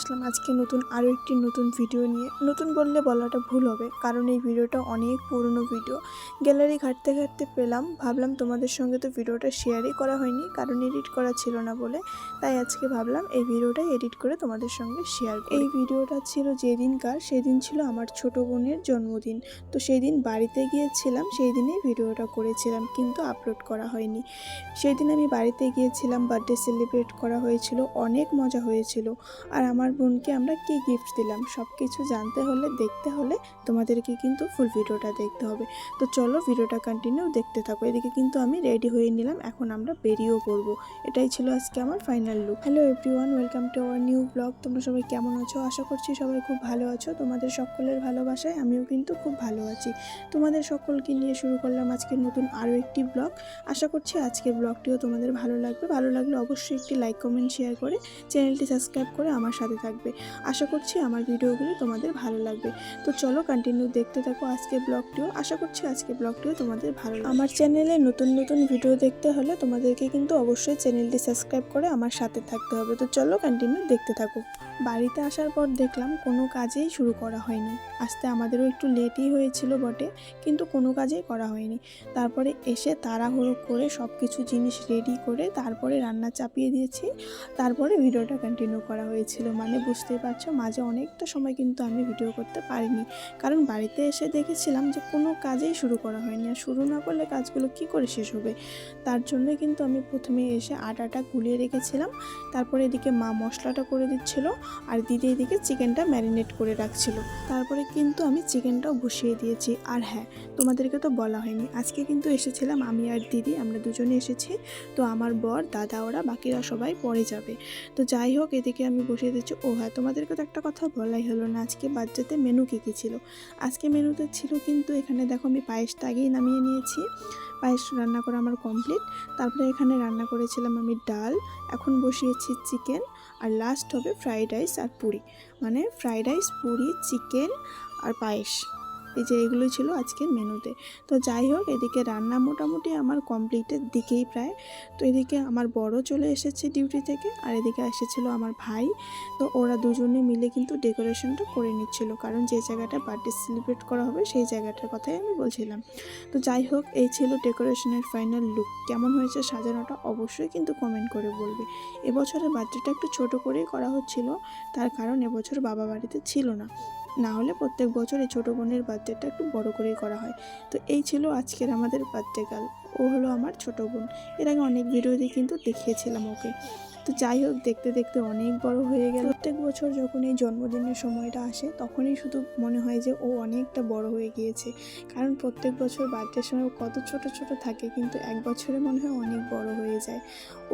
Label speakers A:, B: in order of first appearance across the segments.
A: আসলাম আজকে নতুন আরও একটি নতুন ভিডিও নিয়ে। নতুন বললে বলাটা ভুল হবে, কারণ এই ভিডিওটা অনেক পুরনো ভিডিও গ্যালারি ঘাটতে ঘাটতে পেলাম, ভাবলাম তোমাদের সঙ্গে তো ভিডিওটা শেয়ারই করা হয়নি, কারণ এডিট করা ছিল না বলে। তাই আজকে ভাবলাম এই ভিডিওটাই এডিট করে তোমাদের সঙ্গে শেয়ার এই ভিডিওটা ছিল যেদিনকার, সেদিন ছিল আমার ছোট বোনের জন্মদিন। তো সেই দিন বাড়িতে গিয়েছিলাম সেই দিনেই ভিডিওটা করেছিলাম, কিন্তু আপলোড করা হয়নি। সেই দিন আমি বাড়িতে গিয়েছিলাম বার্থডে সেলিব্রেট করা হয়েছিল, অনেক মজা হয়েছিল। আর আমার বোনকে আমরা কি গিফট দিলাম? সব কিছু জানতে হলে, দেখতে হলে তোমাদেরকে কিন্তু ফুল ভিডিওটা দেখতে হবে। তো চলো ভিডিওটা কন্টিনিউ দেখতে থাকো। এদিকে কিন্তু আমি রেডি হয়ে নিলাম। এখন আমরা বেরিয়েও পড়ব। এটাই ছিল আজকে আমার final look hello everyone welcome to our new blog তোমরা সবাই কেমন আছো? আশা করছি সবাই খুব ভালো আছো। তোমাদের সকলের ভালোবাসায় আমিও কিন্তু খুব ভালো আছি। তোমাদের সকলকে নিয়ে শুরু করলাম আজকের নতুন আরও একটি ব্লগ আশা করছি আজকের ব্লগটিও তোমাদের ভালো লাগবে। ভালো লাগলে অবশ্যই একটি লাইক কমেন্ট শেয়ার করে চ্যানেলটি সাবস্ক্রাইব করে আমার সাথে থাকবে। আশা করছি আমার ভিডিওগুলো তোমাদের ভালো লাগবে। তো চলো কন্টিনিউ দেখতে থাকো আজকের ব্লগটিও। আশা করছি আজকের ব্লগটিও তোমাদের ভালো আমার চ্যানেলে নতুন নতুন ভিডিও দেখতে হলে তোমাদেরকে কিন্তু অবশ্যই চ্যানেলটি সাবস্ক্রাইব করে আমার সাথে থাকতে হবে। তো চলো কন্টিনিউ দেখতে থাকো। বাড়িতে আসার পর দেখলাম কোনো কাজেই শুরু করা হয়নি। আসতে আমাদেরও একটু লেটই হয়েছিল বটে, কিন্তু কোনো কাজেই করা হয়নি। তারপরে এসে তাড়াহুড়ো করে সব কিছু জিনিস রেডি করে তারপরে রান্না চাপিয়ে দিয়েছি। তারপরে ভিডিওটা কন্টিনিউ করা হয়েছিল। মানে বুঝতেই পারছ, মাঝে অনেকটা সময় কিন্তু আমি ভিডিও করতে পারিনি। কারণ বাড়িতে এসে দেখেছিলাম যে কোনো কাজেই শুরু করা হয়নি। আর শুরু না করলে কাজগুলো কি করে শেষ হবে? তার জন্যই কিন্তু আমি প্রথমে এসে আটাটা গুলিয়ে রেখেছিলাম। তারপরে এদিকে মা মশলাটা করে দিচ্ছিল। আর দিদি এদিকে চিকেনটা ম্যারিনেট করে রাখছিল। তারপরে কিন্তু আমি চিকেনটাও বসিয়ে দিয়েছি। আর হ্যাঁ তোমাদেরকে তো বলা হয়নি, আজকে কিন্তু এসেছিলাম আমি আর দিদি, আমরা দুজনে এসেছি। তো আমার বর, দাদা, ওরা, বাকিরা সবাই পরে যাবে। তো যাই হোক, এদিকে আমি বসিয়ে দিচ্ছি ও হ্যাঁ তোমাদেরকে তো একটা কথা বলাই হলো না, আজকে বাচ্চাতে মেনু কী কী ছিল? আজকে মেনুতে ছিল কিন্তু এখানে দেখো আমি পায়েসটা আগেই নামিয়ে নিয়েছি। পায়েস রান্না করা আমার কমপ্লিট তারপরে এখানে রান্না করেছিলাম আমি ডাল, এখন বসিয়েছি চিকেন আর লাস্ট হবে ফ্রাইড রাইস আর পুরি। মানে ফ্রাইড রাইস পুরি চিকেন আর পায়েস। এই যে এগুলো ছিল আজকের মেনুতে। তো যাই হোক, এদিকে রান্না মোটামুটি আমার কমপ্লিটের দিকেই প্রায়। তো এদিকে আমার বড় চলে এসেছে ডিউটি থেকে, আর এদিকে এসেছিল আমার ভাই। তো ওরা দুজনে মিলে কিন্তু ডেকোরেশনটা করে নিচ্ছিল, কারণ যে জায়গাটা বার্থডে সেলিব্রেট করা হবে সেই জায়গাটার কথাই আমি বলছিলাম। তো যাই হোক, এই ছিল ডেকোরেশনের ফাইনাল লুক। কেমন হয়েছে সাজানোটা অবশ্যই কিন্তু কমেন্ট করে বলবে। এবছরের বার্থডেটা একটু ছোট করেই করা হচ্ছিল, তার কারণ এবছর বাবা বাড়িতে ছিল না। না হলে প্রত্যেক বছর ছোটো বোনের বার্থডেটা একটু বড় করেই করা হয়। তো এই ছিল আজকের আমাদের বার্থডে গার্ল। ও হলো আমার ছোটো বোন। এর আগে অনেক ভিডিওতে কিন্তু দেখিয়েছিলাম ওকে। তো যাই হোক, দেখতে দেখতে অনেক বড় হয়ে গেল। প্রত্যেক বছর যখন এই জন্মদিনের সময়টা আসে, তখনই শুধু মনে হয় যে ও অনেকটা বড় হয়ে গিয়েছে। কারণ প্রত্যেক বছর বার্থডের সময় ও কত ছোট ছোট থাকে, কিন্তু এক বছরে মনে হয় অনেক বড় হয়ে যায়।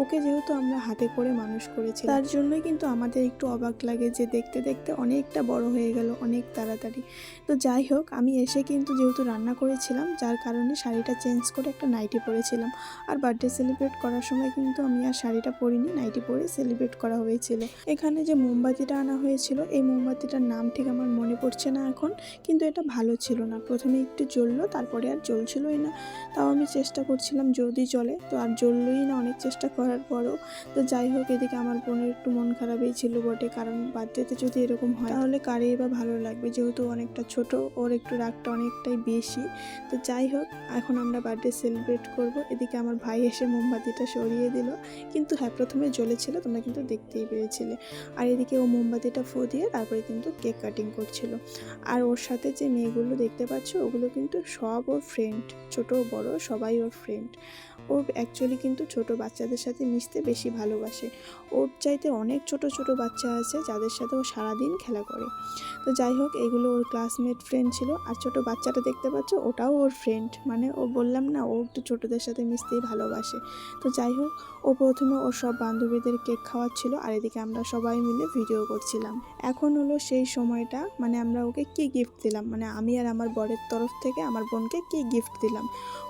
A: ওকে যেহেতু আমরা হাতে করে মানুষ করেছি, তার জন্যই কিন্তু আমাদের একটু অবাক লাগে যে দেখতে দেখতে অনেকটা বড় হয়ে গেল, অনেক তাড়াতাড়ি। তো যাই হোক, আমি এসে কিন্তু যেহেতু রান্না করেছিলাম, যার কারণে শাড়িটা চেঞ্জ করে একটা নাইটি পরেছিলাম। আর বার্থডে সেলিব্রেট করার সময় কিন্তু আমি আর শাড়িটা পরিনি, নাইটি পরে সেলিব্রেট করা হয়েছিল। এখানে যে মোমবাতিটা আনা হয়েছিল, এই মোমবাতিটার নাম ঠিক আমার মনে পড়ছে না এখন, কিন্তু এটা ভালো ছিল না। প্রথমে একটু জ্বললো, তারপরে আর জ্বলছিলই না। তাও আমি চেষ্টা করছিলাম যদি চলে তো আর জ্বললোই না, অনেক চেষ্টা করার পরও। তো যাই হোক, এদিকে আমার বোনের একটু মন খারাপই ছিল বটে, কারণ বার্থডেতে যদি এরকম হয়, তাহলে কারে বা ভালো লাগবে, যেহেতু অনেকটা ছোট, ওর একটু রাগটা অনেকটাই বেশি। তো যাই হোক, এখন আমরা বার্থডে সেলিব্রেট করব। এদিকে আমার ভাই এসে মোমবাতিটা সরিয়ে দিল। কিন্তু হ্যাঁ প্রথমে জ্বলেছিল তোমরা কিন্তু দেখতেই পেয়েছিলে। আর এদিকে ও মোমবাতিটা ফো দিয়ে তারপরে কিন্তু কেক কাটিং করছিল। আর ওর সাথে যে মেয়েগুলো দেখতে পাচ্ছ, ওগুলো কিন্তু সব ওর ফ্রেন্ড ছোট বড়, সবাই ওর ফ্রেন্ড ও অ্যাকচুয়ালি কিন্তু ছোট বাচ্চাদের সাথে মিশতে বেশি ভালোবাসে। ওর চাইতে অনেক ছোট ছোট বাচ্চা আছে যাদের সাথে ও সারাদিন খেলা করে। তো যাই হোক, এগুলো ওর ক্লাসমেট ফ্রেন্ড ছিল আর ছোট বাচ্চাটা দেখতে পাচ্ছ ওটাও ওর ফ্রেন্ড মানে ও বললাম না, ও একটু ছোটদের সাথে মিশতেই ভালোবাসে। তো যাই হোক, ও প্রথমে ওর সব বান্ধবীদের কেক খাওয়াচ্ছিল আর এদিকে আমরা সবাই মিলে ভিডিও করছিলাম। এখন হলো সেই সময়টা মানে আমরা ওকে কি গিফট দিলাম? মানে আমি আর আমার বরের তরফ থেকে আমার বোনকে কি গিফট দিলাম?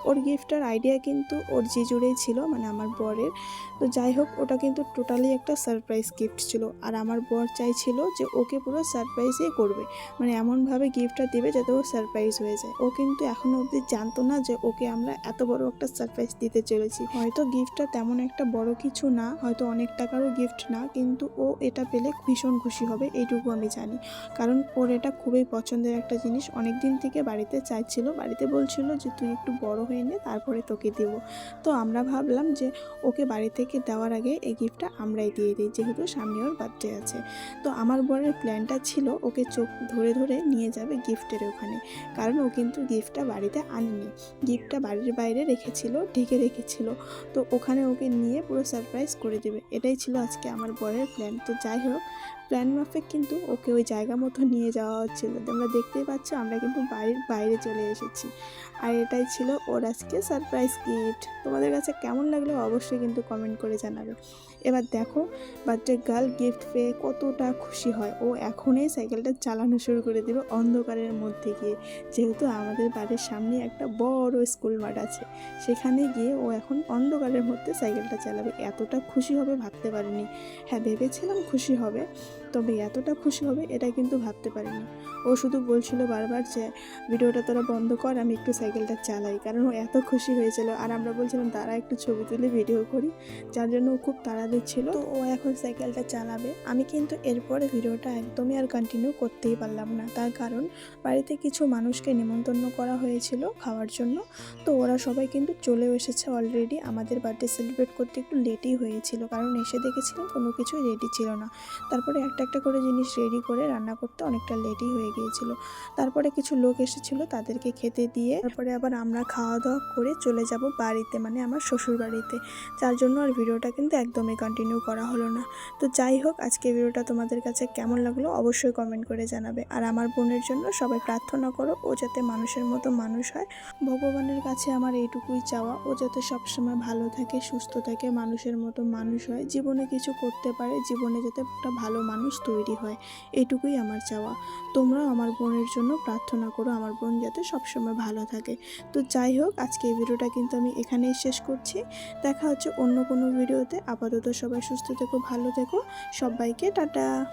A: ওর গিফটের আইডিয়া কিন্তু ও যে জুড়েই ছিল মানে আমার বরের। তো যাই হোক, ওটা কিন্তু টোটালি একটা সারপ্রাইজ গিফট ছিল। আর আমার বর চাইছিল যে ওকে পুরো সারপ্রাইজই করবে। মানে এমনভাবে গিফটটা দেবে যাতে ও সারপ্রাইজ হয়ে যায়। ও কিন্তু এখনও অবধি জানতো না যে ওকে আমরা এত বড় একটা সারপ্রাইজ দিতে চলেছি। হয়তো গিফটটা তেমন একটা বড় কিছু না, হয়তো অনেক টাকারও গিফট না, কিন্তু ও এটা পেলে ভীষণ খুশি হবে, এইটুকু আমি জানি। কারণ ওর এটা খুবই পছন্দের একটা জিনিস। অনেক দিন থেকে বাড়িতে চাইছিল, বাড়িতে বলছিল যে তুই একটু বড় হয়ে নে, তারপরে তোকে দেব। তো আমরা ভাবলাম যে ওকে বাড়ি থেকে দেওয়ার আগে এই গিফটটা আমরাই দিয়ে দিই, যেহেতু সামনে ওর বার্থডে আছে। তো আমার বরের প্ল্যানটা ছিল ওকে চোখ ধরে ধরে নিয়ে যাবে গিফটের ওখানে, কারণ ও কিন্তু গিফটটা বাড়িতে আনেনি। গিফটটা বাড়ির বাইরে রেখেছিল, ঢেকে রেখেছিল। তো ওখানে ওকে নিয়ে পুরো সারপ্রাইজ করে দেবে। এটাই ছিল আজকে আমার বরের প্ল্যান তো যাই হোক প্ল্যান মাফিক কিন্তু ওকে ওই জায়গা মতো নিয়ে যাওয়া হচ্ছিল। তোমরা দেখতেই পাচ্ছ, আমরা কিন্তু বাড়ির বাইরে চলে এসেছি। আর এটাই ছিল ওর আজকে সারপ্রাইজ গিফট তোমাদের কাছে কেমন লাগল অবশ্যই কিন্তু কমেন্ট করে জানাবে। এবার দেখো বার্থডে গার্ল গিফট পেয়ে কতটা খুশি হয়। ও এখনই সাইকেলটা চালানো শুরু করে দেবে অন্ধকারের মধ্যে গিয়ে। যেহেতু আমাদের বাড়ির সামনে একটা বড় স্কুল মাঠ আছে। সেখানে গিয়ে ও এখন অন্ধকারের মধ্যে সাইকেলটা চালাবে। এতটা খুশি হবে ভাবতে পারিনি। হ্যাঁ ভেবেছিলাম খুশি হবে। তবে এতটা খুশি হবে এটা কিন্তু ভাবতে পারিনি। ও শুধু বলছিল বারবার যে, ভিডিওটা তোরা বন্ধ কর, আমি একটু সাইকেলটা চালাই। কারণ ও এত খুশি হয়েছিল। আর আমরা বলছিলাম তারা একটু ছবি তুলে ভিডিও করি। যার জন্য ও খুব তাড়া দিচ্ছিল তো ও এখন সাইকেলটা চালাবে। আমি কিন্তু এরপরে ভিডিওটা একদমই আর কন্টিনিউ করতেই পারলাম না। তার কারণ, বাড়িতে কিছু মানুষকে নিমন্ত্রণ করা হয়েছিল খাওয়ার জন্য। তো ওরা সবাই কিন্তু চলেও এসেছে অলরেডি আমাদের বার্থডে সেলিব্রেট করতে একটু লেটই হয়েছিল। কারণ এসে দেখেছিলাম কোনো কিছুই রেডি ছিল না। তারপরে একটা একটা করে জিনিস রেডি করে রান্না করতে অনেকটা লেটই হয়ে গিয়েছিল। তারপরে কিছু লোক এসেছিল তাদেরকে খেতে দিয়ে, তারপরে আবার আমরা খাওয়া দাওয়া করে চলে যাব বাড়িতে মানে আমার শ্বশুর বাড়িতে যার জন্য আর ভিডিওটা কিন্তু একদমই কন্টিনিউ করা হলো না। তো যাই হোক, আজকে ভিডিওটা তোমাদের কাছে কেমন লাগল অবশ্যই কমেন্ট করে জানাবে। আর আমার বোনের জন্য সবাই প্রার্থনা করো, ও যাতে মানুষের মতো মানুষ হয়। ভগবানের কাছে আমার এইটুকুই চাওয়া, ও যাতে সবসময় ভালো থাকে, সুস্থ থাকে, মানুষের মতো মানুষ হয়। জীবনে কিছু করতে পারে, জীবনে যাতে একটা ভালো মানুষ তৈরি হয়। এটুকুই আমার চাওয়া। তোমরাও আমার বোনের জন্য প্রার্থনা করো, আমার বোন যাতে সবসময় ভালো থাকে। তো যাই হোক, আজকে এই ভিডিওটা কিন্তু আমি এখানেই শেষ করছি। দেখা হচ্ছে অন্য কোনো ভিডিওতে। আপাতত সবাই সুস্থ থেকো, ভালো থেকো। সবাইকে টাটা।